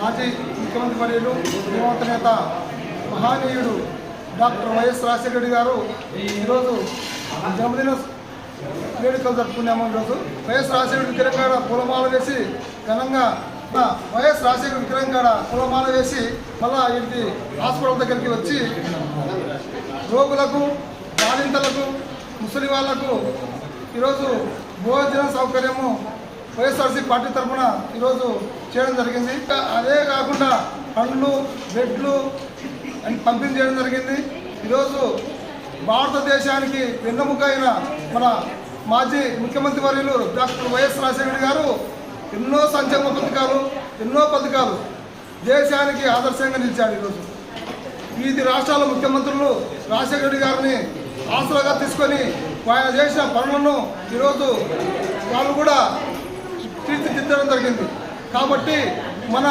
మాజీ ముఖ్యమంత్రి వర్యులు యువత నేత మహానీయుడు డాక్టర్ వైఎస్ రాజశేఖర రెడ్డి గారు ఈరోజు జన్మదిన వేడుకలు జరుపుకున్నాము ఈరోజు. వైఎస్ రాజశేఖర విగ్రహం పూలమాల వేసి ఘనంగా వైఎస్ రాజశేఖర విగ్రహం పూలమాల వేసి మళ్ళా ఇంటి హాస్పిటల్ దగ్గరికి వచ్చి రోగులకు బాలింతలకు ముసలి వాళ్ళకు ఈరోజు భోజన సౌకర్యము వైఎస్ఆర్సీ పార్టీ తరఫున ఈరోజు చేయడం జరిగింది. అదే కాకుండా పండ్లు బెడ్లు పంపిణీ చేయడం జరిగింది. ఈరోజు భారతదేశానికి వెన్నెముక అయిన మన మాజీ ముఖ్యమంత్రి వర్యులు డాక్టర్ వైఎస్ రాజశేఖర గారు ఎన్నో సంక్షేమ పథకాలు ఎన్నో పథకాలు దేశానికి ఆదర్శంగా నిలిచాడు ఈరోజు. వివిధ రాష్ట్రాల ముఖ్యమంత్రులు రాజశేఖర రెడ్డి గారిని ఆసరాగా తీసుకొని ఆయన చేసిన పనులను ఈరోజు వాళ్ళు కూడా జరిగింది. కాబట్టి మన